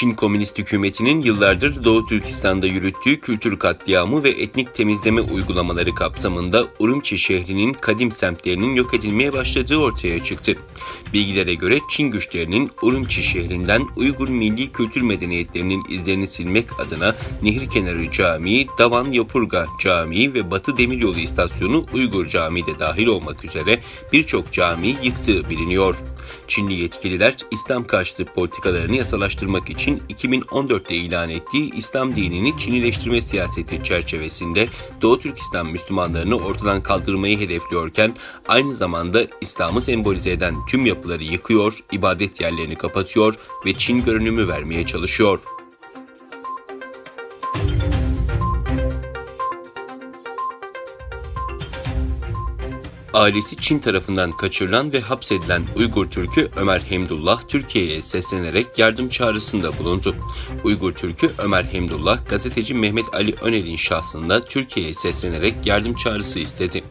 Çin Komünist Hükümeti'nin yıllardır Doğu Türkistan'da yürüttüğü kültür katliamı ve etnik temizleme uygulamaları kapsamında Urumçi şehrinin kadim semtlerinin yok edilmeye başladığı ortaya çıktı. Bilgilere göre Çin güçlerinin Urumçi şehrinden Uygur milli kültür medeniyetlerinin izlerini silmek adına Nehir Kenarı Camii, Davan Yapurga Camii ve Batı Demiryolu İstasyonu Uygur Camii de dahil olmak üzere birçok cami yıktığı biliniyor. Çinli yetkililer İslam karşıtı politikalarını yasalaştırmak için 2014'te ilan ettiği İslam dinini Çinileştirme siyaseti çerçevesinde Doğu Türkistan Müslümanlarını ortadan kaldırmayı hedefliyorken aynı zamanda İslam'ı sembolize eden tüm yapıları yıkıyor, ibadet yerlerini kapatıyor ve Çin görünümü vermeye çalışıyor. Ailesi Çin tarafından kaçırılan ve hapsedilen Uygur Türk'ü Ömer Hemdullah Türkiye'ye seslenerek yardım çağrısında bulundu. Uygur Türk'ü Ömer Hemdullah gazeteci Mehmet Ali Önel'in şahsında Türkiye'ye seslenerek yardım çağrısı istedi.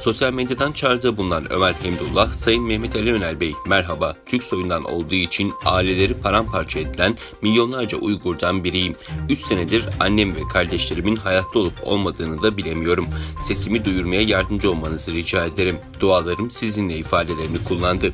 Sosyal medyadan çağrıda bulunan Ömer Hemdullah, Sayın Mehmet Ali Önel Bey merhaba, Türk soyundan olduğu için aileleri paramparça edilen milyonlarca Uygur'dan biriyim. 3 senedir annem ve kardeşlerimin hayatta olup olmadığını da bilemiyorum. Sesimi duyurmaya yardımcı olmanızı rica ederim. Dualarım sizinle ifadelerini kullandı.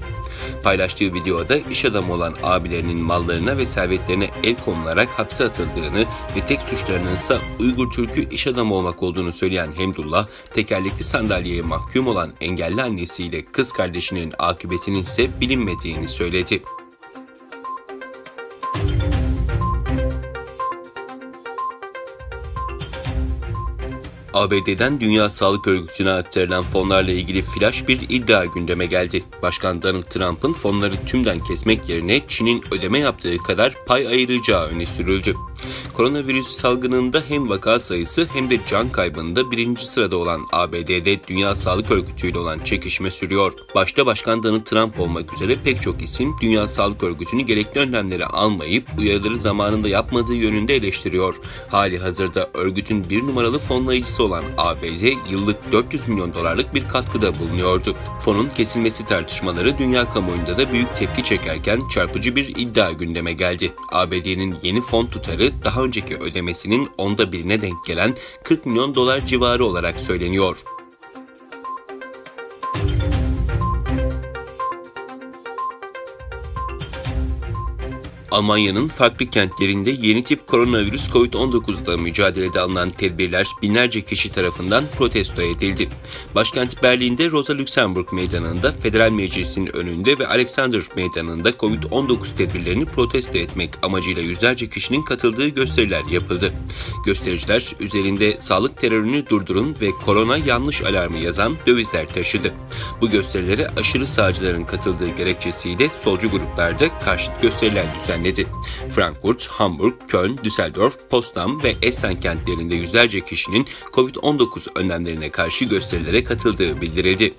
Paylaştığı videoda iş adamı olan abilerinin mallarına ve servetlerine el konularak hapse atıldığını ve tek suçlarının ise Uygur Türk'ü iş adamı olmak olduğunu söyleyen Hemdullah, tekerlekli sandalyeye mahkum olan engelli annesiyle kız kardeşinin akıbetinin ise bilinmediğini söyledi. ABD'den Dünya Sağlık Örgütü'ne aktarılan fonlarla ilgili flash bir iddia gündeme geldi. Başkan Donald Trump'ın fonları tümden kesmek yerine Çin'in ödeme yaptığı kadar pay ayıracağı öne sürüldü. Koronavirüs salgınında hem vaka sayısı hem de can kaybında birinci sırada olan ABD'de Dünya Sağlık Örgütü ile olan çekişme sürüyor. Başta Başkan Donald Trump olmak üzere pek çok isim Dünya Sağlık Örgütü'nü gerekli önlemleri almayıp uyarıları zamanında yapmadığı yönünde eleştiriyor. Hali hazırda örgütün bir numaralı fonlayıcısı olan ABD yıllık 400 milyon dolarlık bir katkıda bulunuyordu. Fonun kesilmesi tartışmaları dünya kamuoyunda da büyük tepki çekerken çarpıcı bir iddia gündeme geldi. ABD'nin yeni fon tutarı daha önceki ödemesinin onda birine denk gelen 40 milyon dolar civarı olarak söyleniyor. Almanya'nın farklı kentlerinde yeni tip koronavirüs COVID-19'da mücadelede alınan tedbirler binlerce kişi tarafından protesto edildi. Başkent Berlin'de Rosa Luxemburg Meydanı'nda Federal Meclis'in önünde ve Alexander Meydanı'nda COVID-19 tedbirlerini protesto etmek amacıyla yüzlerce kişinin katıldığı gösteriler yapıldı. Göstericiler üzerinde sağlık terörünü durdurun ve korona yanlış alarmı yazan dövizler taşıdı. Bu gösterilere aşırı sağcıların katıldığı gerekçesiyle solcu gruplarda karşıt gösteriler düzenlendi düzenledi. Frankfurt, Hamburg, Köln, Düsseldorf, Potsdam ve Essen kentlerinde yüzlerce kişinin COVID-19 önlemlerine karşı gösterilere katıldığı bildirildi.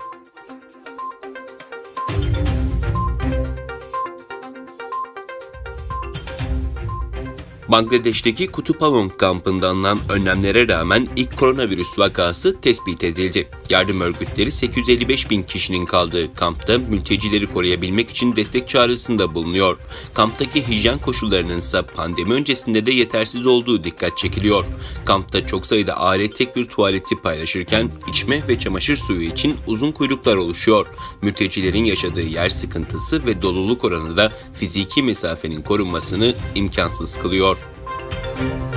Bangladeş'teki Kutupalong kampında alınan önlemlere rağmen ilk koronavirüs vakası tespit edildi. Yardım örgütleri 855 bin kişinin kaldığı kampta mültecileri koruyabilmek için destek çağrısında bulunuyor. Kamptaki hijyen koşullarının ise pandemi öncesinde de yetersiz olduğu dikkat çekiliyor. Kampta çok sayıda aile tek bir tuvaleti paylaşırken içme ve çamaşır suyu için uzun kuyruklar oluşuyor. Mültecilerin yaşadığı yer sıkıntısı ve doluluk oranı da fiziki mesafenin korunmasını imkansız kılıyor. Thank you.